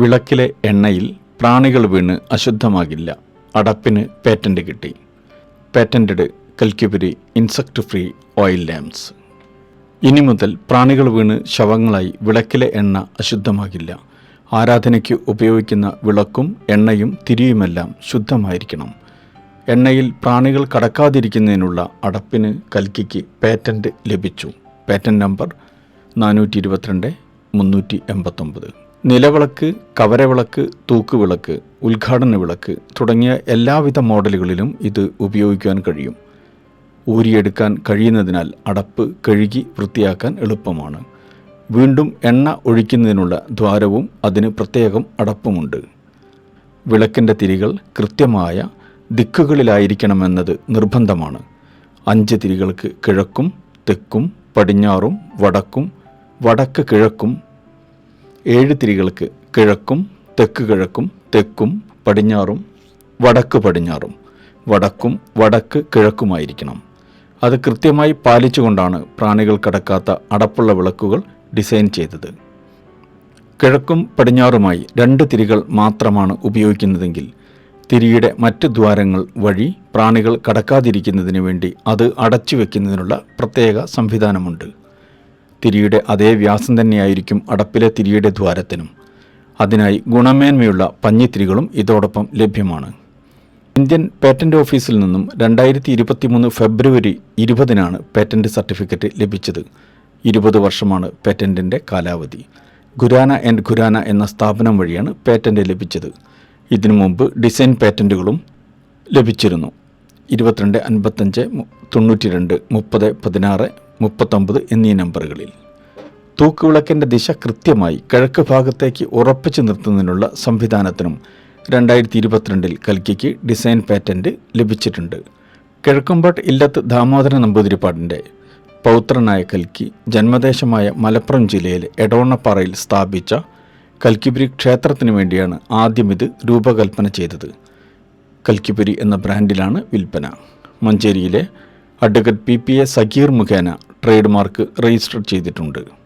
വിളക്കിലെ എണ്ണയിൽ പ്രാണികൾ വീണ് അശുദ്ധമാകില്ല. അടപ്പിന് പേറ്റന്റ് കിട്ടി. പേറ്റന്റഡ് കൽക്കുപുരി ഇൻസെക്ട് ഫ്രീ ഓയിൽ ലാംപ്സ് ഇനി മുതൽ പ്രാണികൾ വീണ് ശവങ്ങളായി വിളക്കിലെ എണ്ണ അശുദ്ധമാകില്ല. ആരാധനയ്ക്ക് ഉപയോഗിക്കുന്ന വിളക്കും എണ്ണയും തിരിയുമെല്ലാം ശുദ്ധമായിരിക്കണം. എണ്ണയിൽ പ്രാണികൾ കടക്കാതിരിക്കുന്നതിനുള്ള അടപ്പിന് കൽക്കിക്ക് പേറ്റന്റ് ലഭിച്ചു. പേറ്റന്റ് നമ്പർ നാനൂറ്റി ഇരുപത്തിരണ്ട് മുന്നൂറ്റി എൺപത്തൊമ്പത് നിലവിളക്ക് കവരവിളക്ക് തൂക്കുവിളക്ക് ഉദ്ഘാടന വിളക്ക് തുടങ്ങിയ എല്ലാവിധ മോഡലുകളിലും ഇത് ഉപയോഗിക്കാൻ കഴിയും. ഊരിയെടുക്കാൻ കഴിയുന്നതിനാൽ അടപ്പ് കഴുകി വൃത്തിയാക്കാൻ എളുപ്പമാണ്. വീണ്ടും എണ്ണ ഒഴിക്കുന്നതിനുള്ള ദ്വാരവും അതിന് പ്രത്യേകം അടപ്പുമുണ്ട്. വിളക്കിന്റെ തിരികൾ കൃത്യമായ ദിക്കുകളിലായിരിക്കണമെന്നത് നിർബന്ധമാണ്. അഞ്ച് തിരികൾക്ക് കിഴക്കും തെക്കും പടിഞ്ഞാറും വടക്കും വടക്ക് കിഴക്കും ഏഴ് തിരികൾക്ക് കിഴക്കും തെക്ക് കിഴക്കും തെക്കും പടിഞ്ഞാറും വടക്ക് പടിഞ്ഞാറും. വടക്കും വടക്ക് കിഴക്കുമായിരിക്കണം. അത് കൃത്യമായി പാലിച്ചുകൊണ്ടാണ് പ്രാണികൾ കടക്കാത്ത അടപ്പുള്ള വിളക്കുകൾ ഡിസൈൻ ചെയ്തത്. കിഴക്കും പടിഞ്ഞാറുമായി രണ്ട് തിരികൾ മാത്രമാണ് ഉപയോഗിക്കുന്നതെങ്കിൽ തിരിയുടെ മറ്റ് ദ്വാരങ്ങൾ വഴി പ്രാണികൾ കടക്കാതിരിക്കുന്നതിന് വേണ്ടി അത് അടച്ചു വയ്ക്കുന്നതിനുള്ള പ്രത്യേക സംവിധാനമുണ്ട്. തിരിയുടെ അതേ വ്യാസം തന്നെയായിരിക്കും അടപ്പിലെ തിരിയുടെ ദ്വാരത്തിനും. അതിനായി ഗുണമേന്മയുള്ള പഞ്ഞിത്തിരികളും ഇതോടൊപ്പം ലഭ്യമാണ്. ഇന്ത്യൻ പേറ്റന്റ് ഓഫീസിൽ നിന്നും രണ്ടായിരത്തി ഇരുപത്തിമൂന്ന് ഫെബ്രുവരി ഇരുപതിനാണ് പേറ്റന്റ് സർട്ടിഫിക്കറ്റ് ലഭിച്ചത്. ഇരുപത് വർഷമാണ് പേറ്റന്റിന്റെ കാലാവധി. ഖുരാന ആൻഡ് ഖുരാന എന്ന സ്ഥാപനം വഴിയാണ് പേറ്റന്റ് ലഭിച്ചത്. ഇതിനു മുമ്പ് ഡിസൈൻ പേറ്റന്റുകളും ലഭിച്ചിരുന്നു. ഇരുപത്തിരണ്ട് അൻപത്തഞ്ച് തൊണ്ണൂറ്റി രണ്ട് മുപ്പത് പതിനാറ് മുപ്പത്തൊമ്പത് എന്നീ നമ്പറുകളിൽ. തൂക്കുവിളക്കിന്റെ ദിശ കൃത്യമായി കിഴക്ക് ഭാഗത്തേക്ക് ഉറപ്പിച്ചു നിർത്തുന്നതിനുള്ള സംവിധാനത്തിനും രണ്ടായിരത്തി ഇരുപത്തിരണ്ടിൽ കൽക്കിക്ക് ഡിസൈൻ പാറ്റന്റ് ലഭിച്ചിട്ടുണ്ട്. കിഴക്കുംപാട്ട് ഇല്ലത്ത് ദാമോദര നമ്പൂതിരിപ്പാടിന്റെ പൗത്രനായ കൽക്കി ജന്മദേശമായ മലപ്പുറം ജില്ലയിലെ എടവണ്ണപ്പാറയിൽ സ്ഥാപിച്ച കൽക്കിപുരി ക്ഷേത്രത്തിനു വേണ്ടിയാണ് ആദ്യം ഇത് രൂപകൽപ്പന ചെയ്തത്. കൽക്കിപുരി എന്ന ബ്രാൻഡിലാണ് വിൽപ്പന. മഞ്ചേരിയിലെ advocate P P A Sageer മുഖേന ട്രേഡ് മാർക്ക് രജിസ്റ്റർ ചെയ്തിട്ടുണ്ട്.